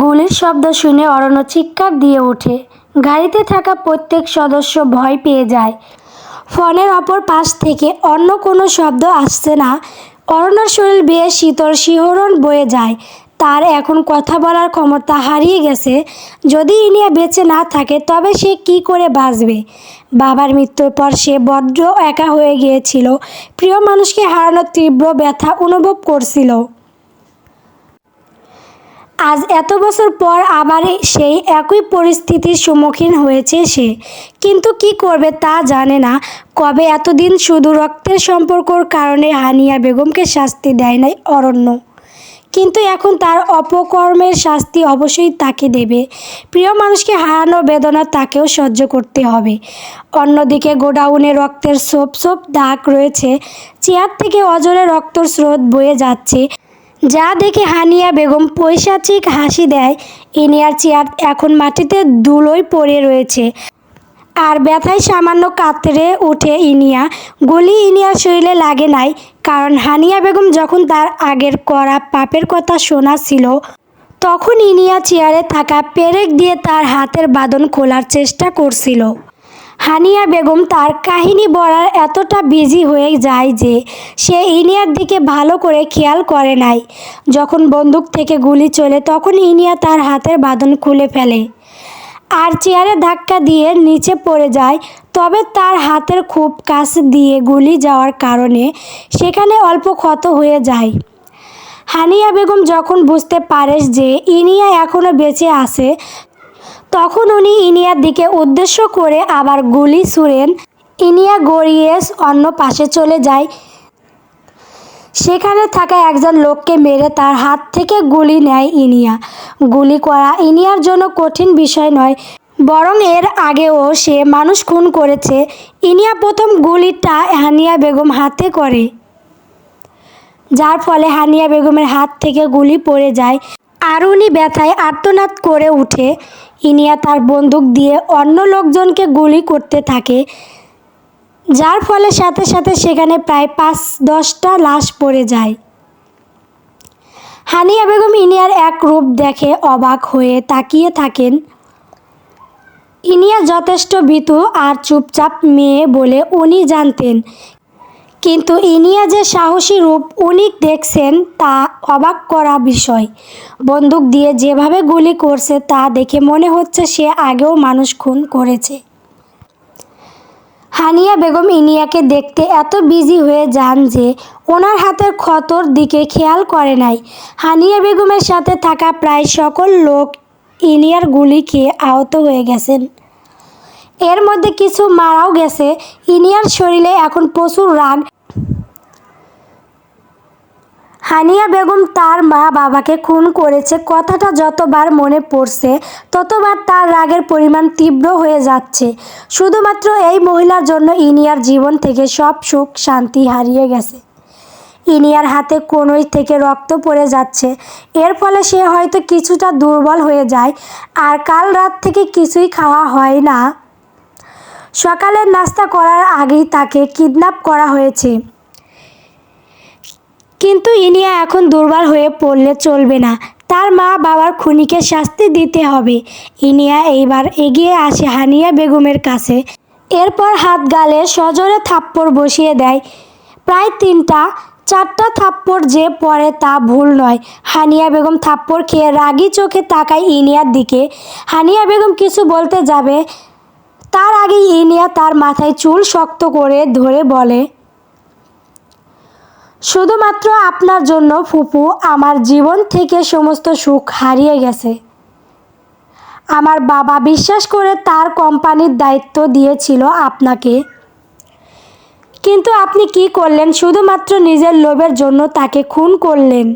গুলির শব্দ শুনে অরণ্য চিৎকার দিয়ে ওঠে। গাড়িতে থাকা প্রত্যেক সদস্য ভয় পেয়ে যায়। ফোনের অপর পাশ থেকে অন্য কোনো শব্দ আসছে না। অরণ্যর শরীর বেয়ে শীতল শিহরণ বয়ে যায়। তার এখন কথা বলার ক্ষমতা হারিয়ে গেছে। যদি ইনিয়া বেঁচে না থাকে, তবে সে কি করে বাঁচবে? বাবার মৃত্যুর পর সে বড্ড একা হয়ে গিয়েছিল। প্রিয় মানুষকে হারানোর তীব্র ব্যথা অনুভব করছিল। আজ এত বছর পর আবার সেই একই পরিস্থিতির সম্মুখীন হয়েছে সে। কিন্তু কি করবে তা জানে না। কবে এতদিন শুধু রক্তের সম্পর্কর কারণে হানিয়া বেগমকে শাস্তি দেয় নাই অরণ্য। কিন্তু এখন তার অপকর্মের শাস্তি অবশ্যই তাকে দেবে। প্রিয় মানুষকে হারানো বেদনা তাকেও সহ্য করতে হবে। অন্যদিকে গোডাউনে রক্তের সোপ সোপ দাগ রয়েছে। চেয়ার থেকে অজরে রক্তর স্রোত বয়ে যাচ্ছে। যা দেখে হানিয়া বেগম পৈশাচিক হাসি দেয় ইনিয়ার চেয়ার এখন মাটিতে ধুলোয় পড়ে রয়েছে। আর ব্যথায় সামান্য কাতরে উঠে ইনিয়া। গুলি ইনিয়ার শরীরে লাগে নাই, কারণ হানিয়া বেগম যখন তার আগের করা পাপের কথা শোনা ছিল তখন ইনিয়া চেয়ারে থাকা পেরেক দিয়ে তার হাতের বাঁধন খোলার চেষ্টা করছিল। হানিয়া বেগম তার কাহিনী বলার এতটা বিজি হয়ে যায় যে সে ইনিয়ার দিকে ভালো করে খেয়াল করে নাই। যখন বন্দুক থেকে গুলি চলে তখন ইনিয়া তার হাতের বাঁধন খুলে ফেলে আর চেয়ারে ধাক্কা দিয়ে নিচে পড়ে যায়। তবে তার হাতের খুব কাছ দিয়ে গুলি যাওয়ার কারণে সেখানে অল্প ক্ষত হয়ে যায়। হানিয়া বেগম যখন বুঝতে পারে যে ইনিয়া এখনও বেঁচে আছে তখন উনি ইনিয়ার দিকে উদ্দেশ্য করে আবার গুলি ছুঁড়েন। ইনিয়া গড়িয়ে অন্য পাশে চলে যায়। সেখানে থাকা একজন লোককে মেরে তার হাত থেকে গুলি নেয় ইনিয়া। গুলি করা ইনিয়ার জন্য কঠিন বিষয় নয়, বরং এর আগেও সে মানুষ খুন করেছে। ইনিয়া প্রথম গুলিটা হানিয়া বেগম হাতে করে, যার ফলে হানিয়া বেগমের হাত থেকে গুলি পড়ে যায়। আর উনি ব্যথায় আর্তনাদ করে উঠে। ইনিয়া তার বন্দুক দিয়ে অন্য লোকজনকে গুলি করতে থাকে, যার ফলে সাথে সাথে সেখানে প্রায় পাঁচ দশটা লাশ পড়ে যায়। হানিয়া বেগম ইনিয়ার এক রূপ দেখে অবাক হয়ে তাকিয়ে থাকেন। ইনিয়া যথেষ্ট ভীতু আর চুপচাপ মেয়ে বলে উনি জানতেন কিন্তু ইনিয়া যে সাহসী রূপ উনি দেখছেন তা অবাক করা বিষয়। বন্দুক দিয়ে যেভাবে গুলি করছে তা দেখে মনে হচ্ছে সে আগেও মানুষ খুন করেছে। হানিয়া বেগম ইনিয়াকে দেখতে এত বিজি হয়ে যান যে ওনার হাতের ক্ষতর দিকে খেয়াল করে নাই। হানিয়া বেগমের সাথে থাকা প্রায় সকল লোক ইনিয়ার গুলি খেয়ে আহত হয়ে গেছেন। এর মধ্যে কিছু মারাও গেছে। ইনিয়ার শরীরে এখন প্রচুর রাগ হানিয়া বেগম তার মা বাবাকে খুন করেছে। কথাটা যতবার মনে পড়ছে, ততবার তার রাগের পরিমাণ তীব্র হয়ে যাচ্ছে। শুধুমাত্র এই মহিলার জন্য ইনিয়ার জীবন থেকে সব সুখ, শান্তি হারিয়ে গেছে। ইনিয়ার হাতে কোনোই থেকে রক্ত পড়ে যাচ্ছে। এর ফলে সে হয়তো কিছুটা দুর্বল হয়ে যায়। আর কাল রাত থেকে কিছুই খাওয়া হয় না। সকালের নাস্তা করার আগেই তাকে কিডন্যাপ করা হয়েছে। কিন্তু ইনিয়া এখন দুর্বল হয়ে পড়লে চলবে না। তার মা বাবার খুনিকে শাস্তি দিতে হবে। ইনিয়া এইবার এগিয়ে আসে হানিয়া বেগমের কাছে। এরপর হাত গালে সজোরে থাপ্পড় বসিয়ে দেয়। প্রায় তিনটা, চারটা থাপ্পড় যে পড়ে তা ভুল নয়। হানিয়া বেগম থাপ্পড় খেয়ে রাগি চোখে তাকায় ইনিয়ার দিকে। হানিয়া বেগম কিছু বলতে যাবে তার আগে ইনিয়া তার মাথায় চুল শক্ত করে ধরে বলে, শুধুমাত্র আপনার জন্য ফুপু, আমার জীবন থেকে সমস্ত সুখ হারিয়ে গেছে। আমার বাবা বিশ্বাস করে তার কোম্পানির দায়িত্ব দিয়েছিল আপনাকে। কিন্তু আপনি কি করলেন? শুধুমাত্র নিজের লোভের জন্য তাকে খুন করলেন।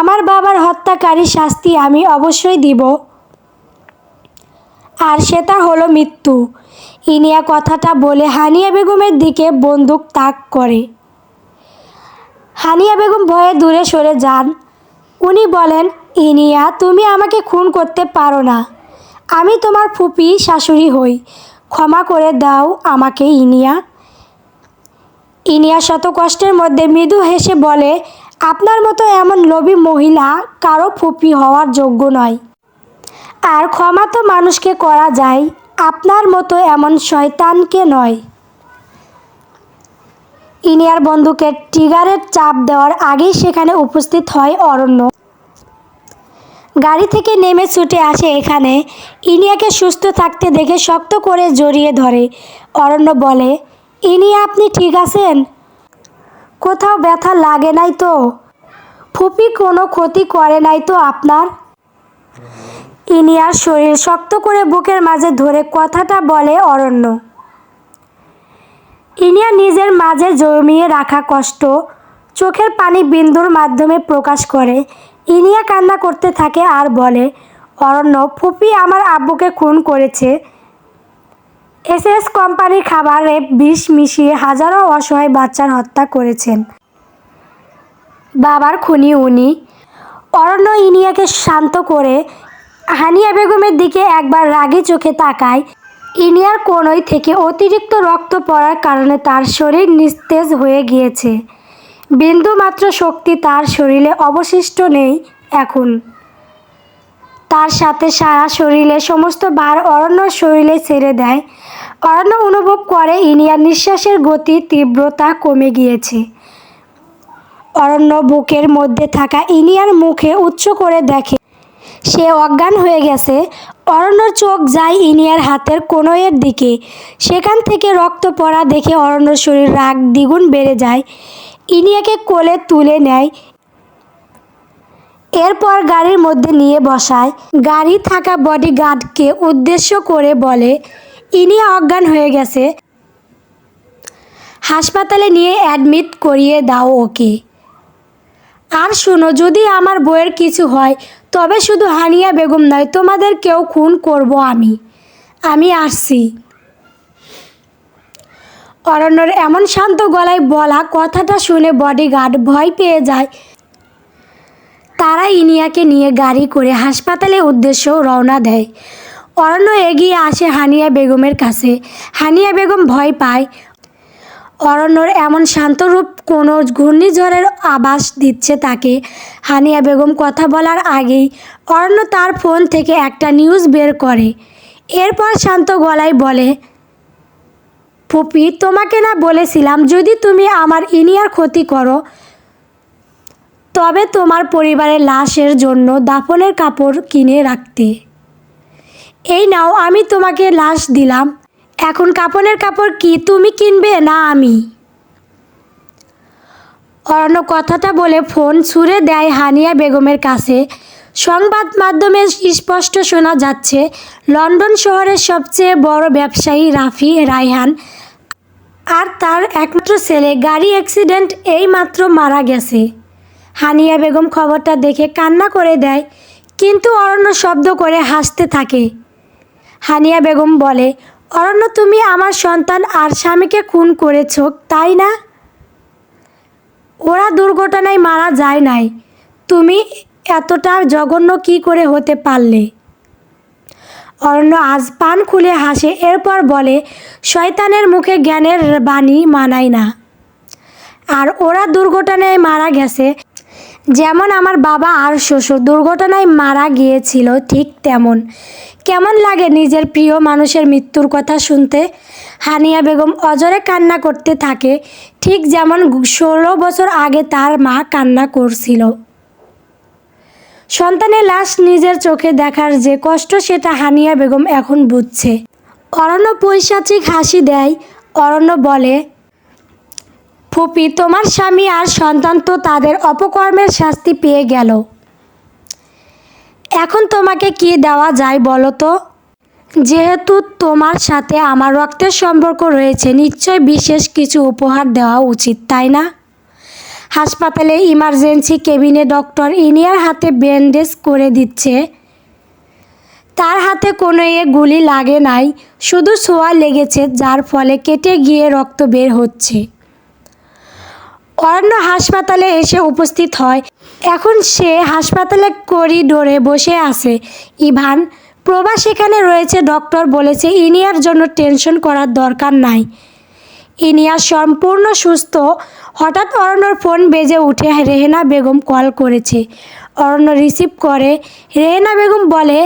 আমার বাবার হত্যাকারী শাস্তি আমি অবশ্যই দিব। আর সেটা হলো মৃত্যু। ইনিয়া কথাটা বলে হানিয়া বেগমের দিকে বন্দুক তাক করে। হানিয়া বেগম ভয়ে দূরে সরে যান। উনি বলেন, ইনিয়া, তুমি আমাকে খুন করতে পারো না। আমি তোমার ফুপি শাশুড়ি হই। ক্ষমা করে দাও আমাকে, ইনিয়া। ইনিয়া শত কষ্টের মধ্যে মৃদু হেসে বলে, আপনার মতো এমন লোভী মহিলা কারও ফুপি হওয়ার যোগ্য নয়। আর ক্ষমা তো মানুষকে করা যায়, আপনার মতো এমন শয়তানকে নয়। ইনিয়ার বন্ধুকে ট্রিগারের চাপ দেওয়ার আগেই সেখানে উপস্থিত হয় অরণ্য। গাড়ি থেকে নেমে ছুটে আসে এখানে। ইনিয়াকে সুস্থ থাকতে দেখে শক্ত করে জড়িয়ে ধরে। অরণ্য বলে ইনিয়া আপনি ঠিক আছেন? কোথাও ব্যথা লাগে নাই তো? ফুপি কোনো ক্ষতি করে নাই তো আপনার? ইনিয়ার শরীর শক্ত করে বুকের মাঝে ধরে কথাটা বলে অরণ্য। ইনিয়া নিজের মাঝে জমিয়ে রাখা কষ্ট, চোখের পানি বিন্দুর মাধ্যমে প্রকাশ করে। ইনিয়া কান্না করতে থাকে আর বলে, অরণ্য, ফুপি আমার আব্বুকে খুন করেছে। এস এস কোম্পানির খাবারে বিষ মিশিয়ে হাজারো অসহায় বাচ্চার হত্যা করেছেন। বাবার খুনি উনি। অরণ্য ইনিয়াকে শান্ত করে হানিয়া বেগমের দিকে একবার রাগী চোখে তাকায়। ইনিয়ার কোনোই থেকে অতিরিক্ত রক্ত পড়ার কারণে তার শরীর নিস্তেজ হয়ে গিয়েছে। বিন্দুমাত্র শক্তি তার শরীরে অবশিষ্ট নেই এখন। তার সাথে সারা শরীরে সমস্ত ভার অরণ্যর শরীরে ছেড়ে দেয়। অরণ্য অনুভব করে ইনিয়ার নিঃশ্বাসের গতি তীব্রতা কমে গিয়েছে। অরণ্য বুকের মধ্যে থাকা ইনিয়ার মুখে উচ্চ করে দেখে সে অজ্ঞান হয়ে গেছে। অরণ্যর চোখ যায় ইনিয়ার হাতের কোনোয়ের দিকে। সেখান থেকে রক্ত পড়া দেখে অরণ্যর শরীর রাগ দ্বিগুণ বেড়ে যায়। ইনিয়াকে কোলে তুলে নেয়। এরপর গাড়ির মধ্যে নিয়ে বসায়। গাড়ি থাকা বডিগার্ডকে উদ্দেশ্য করে বলে, ইনিয়া অজ্ঞান হয়ে গেছে। হাসপাতালে নিয়ে অ্যাডমিট করিয়ে দাও ওকে। আর শোনো, যদি আমার বইয়ের কিছু হয় তবে শুধু হানিয়া বেগম নয় তোমাদের কেউ খুন করব আমি। আমি আসছি। অরণ্যর এমন শান্ত গলায় বলা কথাটা শুনে বডিগার্ড ভয় পেয়ে যায়। তারা ইনিয়াকে নিয়ে গাড়ি করে হাসপাতালে উদ্দেশ্য রওনা দেয়। অরণ্য এগিয়ে আসে হানিয়া বেগমের কাছে। হানিয়া বেগম ভয় পায় অরণ্যর এমন শান্তরূপ কোনো ঘূর্ণিঝড়ের আভাস দিচ্ছে তাকে। হানিয়া বেগম কথা বলার আগেই অরণ্য তার ফোন থেকে একটা নিউজ বের করে। এরপর শান্ত গলায় বলে, ফুপি, তোমাকে না বলেছিলাম যদি তুমি আমার ইনিয়ার ক্ষতি করো, তবে তোমার পরিবারের লাশের জন্য দাফনের কাপড় কিনে রাখতে। এই নাও, আমি তোমাকে লাশ দিলাম। এখন কাপনের কাপড় কি তুমি কিনবে না আমি? অরণ্য কথাটা বলে ফোন ছুঁড়ে দেয় হানিয়া বেগমের কাছে। সংবাদ মাধ্যমে স্পষ্ট শোনা যাচ্ছে, লন্ডন শহরের সবচেয়ে বড় ব্যবসায়ী রাফি রায়হান আর তার একমাত্র ছেলে। গাড়ি অ্যাক্সিডেন্ট এইমাত্র মারা গেছে। হানিয়া বেগম খবরটা দেখে কান্না করে দেয়, কিন্তু অরণ্য শব্দ করে হাসতে থাকে। হানিয়া বেগম বলে অরণ্য, তুমি আমার সন্তান আর স্বামীকে খুন করেছ, তাই না? ওরা দুর্ঘটনায় মারা যায় নাই। তুমি এতটা জঘন্য কি করে হতে পারলে? অরণ্য আজ পান খুলে হাসে, এরপর বলে, শয়তানের মুখে জ্ঞানের বাণী মানায় না। আর ওরা দুর্ঘটনায় মারা গেছে যেমন আমার বাবা আর শ্বশুর দুর্ঘটনায় মারা গিয়েছিল ঠিক তেমন। কেমন লাগে নিজের প্রিয় মানুষের মৃত্যুর কথা শুনতে? হানিয়া বেগম অজরে কান্না করতে থাকে, ঠিক যেমন ষোলো বছর আগে তার মা কান্না করছিল। সন্তানের লাশ নিজের চোখে দেখার যে কষ্ট সেটা হানিয়া বেগম এখন বুঝছে। অরণ্য পৈশাচিক হাসি দেয়, অরণ্য বলে ফুপি, তোমার স্বামী আর সন্তান তো তাদের অপকর্মের শাস্তি পেয়ে গেল। এখন তোমাকে কি দেওয়া যায় বলো তো? যেহেতু তোমার সাথে আমার রক্তের সম্পর্ক রয়েছে, নিশ্চয় বিশেষ কিছু উপহার দেওয়া উচিত, তাই না? হাসপাতালে ইমার্জেন্সি কেবিনে ডক্টর ইনিয়ার হাতে ব্যান্ডেজ করে দিচ্ছে। তার হাতে কোনো এ গুলি লাগে নাই, শুধু ছোঁয়া লেগেছে, যার ফলে কেটে গিয়ে রক্ত বের হচ্ছে। অরণ্য হাসপাতালে এসে উপস্থিত হয়। এখন সে হাসপাতালে করিডোরে বসে আছে। ইভান প্রভা সেখানে রয়েছে, ডক্টর বলেছে ইনিয়ার জন্য টেনশন করার দরকার নাই। ইনিয়া সম্পূর্ণ সুস্থ। হঠাৎ অরণ্যর ফোন বেজে উঠে রেহেনা বেগম কল করেছে। অরণ্য রিসিভ করে, রেহেনা বেগম বলে,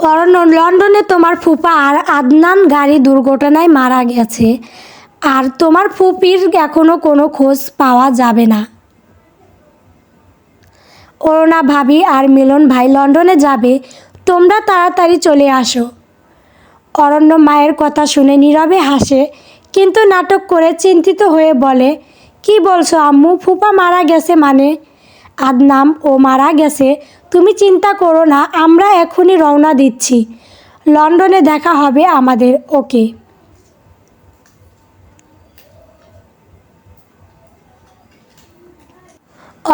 অরণ্য, লন্ডনে তোমার ফুপা আর আদনান গাড়ি দুর্ঘটনায় মারা গেছে। আর তোমার ফুপির এখনও কোনো খোঁজ পাওয়া যাবে না। অরুণা ভাবি আর মিলন ভাই লন্ডনে যাবে, তোমরা তাড়াতাড়ি চলে আসো। অরণ্য মায়ের কথা শুনে নীরবে হাসে, কিন্তু নাটক করে চিন্তিত হয়ে বলে, কি বলছো আম্মু, ফুপা মারা গেছে মানে? আদনাম, ও মারা গেছে, তুমি চিন্তা করো না, আমরা এখনই রওনা দিচ্ছি। লন্ডনে দেখা হবে আমাদের, ওকে।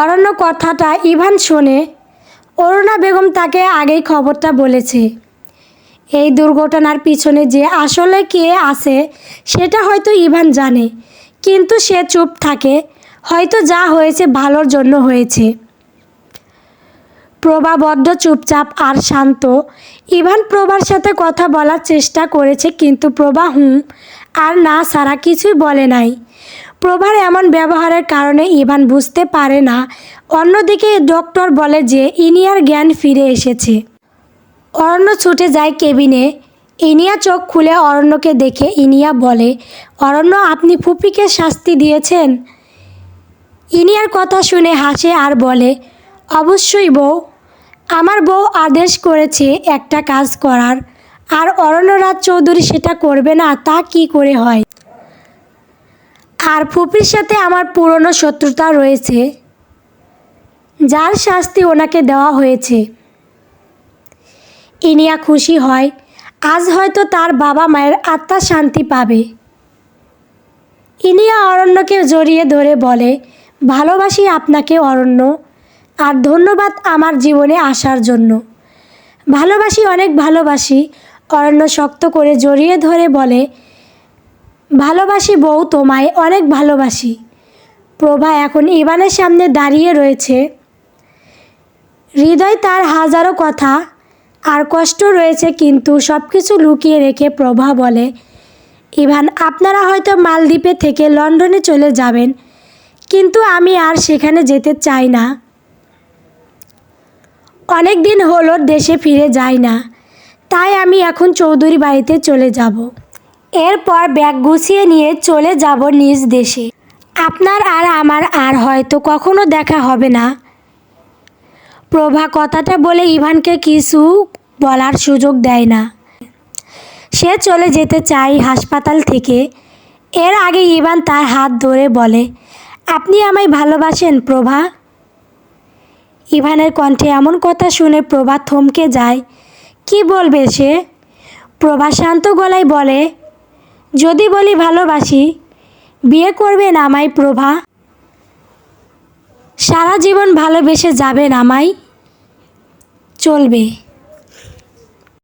অরণ্য কথাটা ইভান শোনে। অরুণা বেগম তাকে আগেই খবরটা বলেছে। এই দুর্ঘটনার পিছনে যে আসলে কে আছে, সেটা হয়তো ইভান জানে। কিন্তু সে চুপ থাকে। হয়তো যা হয়েছে ভালোর জন্য হয়েছে। প্রভা বড্ড চুপচাপ আর শান্ত। ইভান প্রভার সাথে কথা বলার চেষ্টা করেছে, কিন্তু প্রভা হুম আর না সারা কিছুই বলে নাই। প্রভার এমন ব্যবহারের কারণে ইভান বুঝতে পারে না। অন্যদিকে ডক্টর বলে যে, ইনিয়ার জ্ঞান ফিরে এসেছে। অরণ্য ছুটে যায় কেবিনে। ইনিয়া চোখ খুলে অরণ্যকে দেখে ইনিয়া বলে, অরণ্য, আপনি ফুপিকে শাস্তি দিয়েছেন? ইনিয়ার কথা শুনে হাসে আর বলে, অবশ্যই বউ। আমার বউ আদেশ করেছে একটা কাজ করার। আর অরণ্যরাজ চৌধুরী সেটা করবে না, তা কি করে হয়? আর ফুপির সাথে আমার পুরনো শত্রুতা রয়েছে, যার শাস্তি ওনাকে দেওয়া হয়েছে। ইনিয়া খুশি হয়, আজ হয়তো তার বাবা মায়ের আত্মা শান্তি পাবে। ইনিয়া অরণ্যকে জড়িয়ে ধরে বলে, ভালোবাসি আপনাকে অরণ্য, আর ধন্যবাদ আমার জীবনে আসার জন্য। ভালোবাসি অনেক ভালোবাসি, অরণ্য শক্ত করে জড়িয়ে ধরে বলে ভালোবাসি বউ তোমায়, অনেক ভালোবাসি। প্রভা এখন ইভানের সামনে দাঁড়িয়ে রয়েছে। হৃদয় তার হাজারো কথা, আর কষ্ট রয়েছে কিন্তু সব কিছু লুকিয়ে রেখে প্রভা বলে, ইভান, আপনারা হয়তো মালদ্বীপে থেকে লন্ডনে চলে যাবেন, কিন্তু আমি আর সেখানে যেতে চাই না। অনেক দিন হলো দেশে ফিরে যাই না, তাই আমি এখন চৌধুরী বাড়িতে চলে যাব। এরপর ব্যাগ গুছিয়ে নিয়ে চলে যাব নিজ দেশে। আপনার আর আমার আর হয়তো কখনো দেখা হবে না। প্রভা কথাটা বলে ইভানকে কিছু বলার সুযোগ দেয় না। সে চলে যেতে চায় হাসপাতাল থেকে। এর আগে ইভান তার হাত ধরে বলে, আপনি আমায় ভালোবাসেন প্রভা? ইভানের কণ্ঠে এমন কথা শুনে প্রভা থমকে যায়। কি বলবে সে? প্রভা শান্ত গলায় বলে যদি বলি ভালোবাসি বিয়ে করবেন আমায় প্রভা। সারা জীবন ভালোবেসে যাবে আমায়। চলবে।